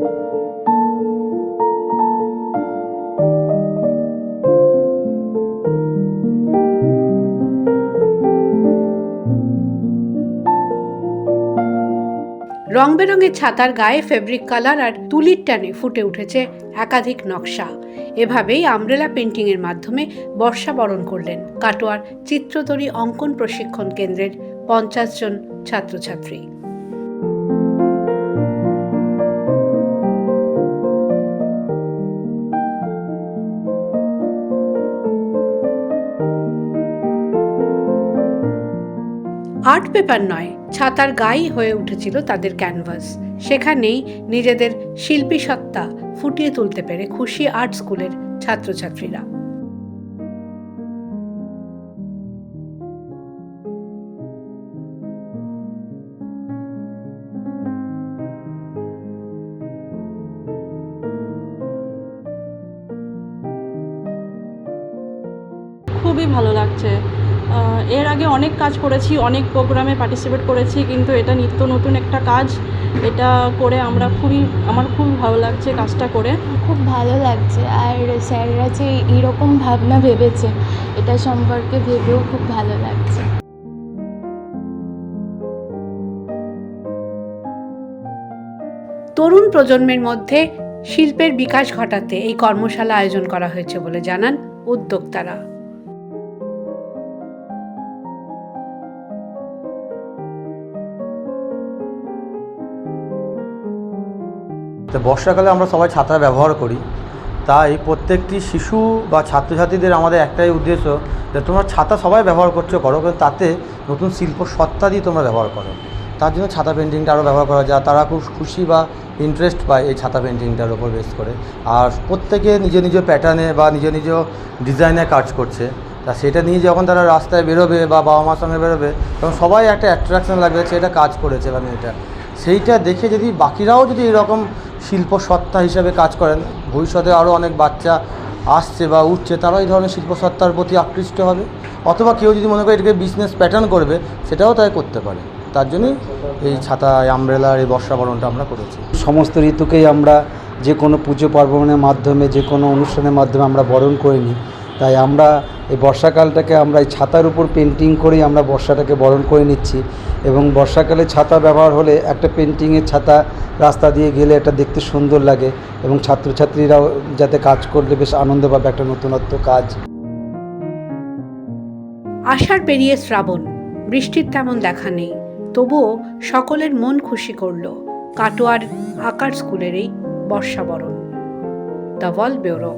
রং বেরঙের ছাতার গায়ে ফেব্রিক কালার আর তুলির টানে ফুটে উঠেছে একাধিক নকশা। এভাবেই আমব্রেলা পেন্টিংয়ের মাধ্যমে বর্ষা বরণ করলেন কাটোয়ার চিত্রতরী অঙ্কন প্রশিক্ষণ কেন্দ্রের পঞ্চাশ জন ছাত্রছাত্রী। আর্ট পেপার নয়, ছাতার গায়ে হয়ে উঠেছিল তাদের ক্যানভাস। সেখানেই নিজেদের শিল্পী সত্তা ফুটিয়ে তুলতে পেরে খুশি আর্ট স্কুলের ছাত্রছাত্রীরা। খুবই ভালো লাগছে। এর আগে অনেক কাজ করেছি অনেক প্রোগ্রামে পার্টিসিপেট করেছি কিন্তু এটা নিত্য নতুন একটা কাজ। এটা করে আমরা খুবই আমার খুব ভালো লাগছে কাজটা করে। খুব ভালো লাগছে। আর স্যাররা যে এরকম ভাবনা ভেবেছে এটা সম্পর্কে ভেবেও খুব ভালো লাগছে। তরুণ প্রজন্মের মধ্যে শিল্পের বিকাশ ঘটাতে এই কর্মশালা আয়োজন করা হয়েছে বলে জানান উদ্যোক্তারা। তো বর্ষাকালে আমরা সবাই ছাতা ব্যবহার করি। তাই প্রত্যেকটি শিশু বা ছাত্রছাত্রীদের আমাদের একটাই উদ্দেশ্য যে তোমরা ছাতা সবাই ব্যবহার করছ, করো, কিন্তু তাতে নতুন শিল্প সত্তা দিয়ে তোমরা ব্যবহার করো। তার জন্য ছাতা পেন্টিংটা আরও ব্যবহার করা যায়। তারা খুব খুশি বা ইন্টারেস্ট পায় এই ছাতা পেন্টিংটার ওপর বেস করে। আর প্রত্যেকে নিজ নিজ প্যাটার্নে বা নিজ নিজ ডিজাইনে কাজ করছে। তা সেটা নিয়ে যখন তারা রাস্তায় বেরোবে বা বাবা মার সঙ্গে বেরোবে, তখন সবাই একটা অ্যাট্রাকশন লাগবে সে এটা কাজ করেছে বা এটা সেইটা দেখে যদি বাকিরাও যদি এরকম শিল্প সত্তা হিসেবে কাজ করেন। ভবিষ্যতে আরও অনেক বাচ্চা আসছে বা উঠছে তারা এই ধরনের শিল্প সত্তার প্রতি আকৃষ্ট হবে। অথবা কেউ যদি মনে করে এটাকে বিজনেস প্যাটার্ন করবে, সেটাও তাই করতে পারে। তার জন্যই এই ছাতা আমব্রেলার এই বর্ষাবরণটা আমরা করেছি। সমস্ত ঋতুকেই আমরা যে কোনো পুজো পার্বণের মাধ্যমে, যে কোনো অনুষ্ঠানের মাধ্যমে আমরা বরণ করে নিই। তাই আমরা এই বর্ষাকালটাকে আমরা এই ছাতার উপর পেন্টিং করেই আমরা বর্ষাটাকে বরণ করে নিচ্ছি। এবং বর্ষাকালে ছাতা ব্যবহার হলে একটা পেন্টিংয়ের ছাতা রাস্তা দিয়ে গেলে এটা দেখতে সুন্দর লাগে এবং ছাত্রছাত্রীরাও যাতে কাজ করলে বেশ আনন্দ পাবে একটা নতুনত্ব কাজ। আষাঢ় পেরিয়ে শ্রাবণ, বৃষ্টির তেমন দেখা নেই, তবুও সকলের মন খুশি করল কাটোয়ার আকার স্কুলের এই বর্ষাবরণ। The wall bureau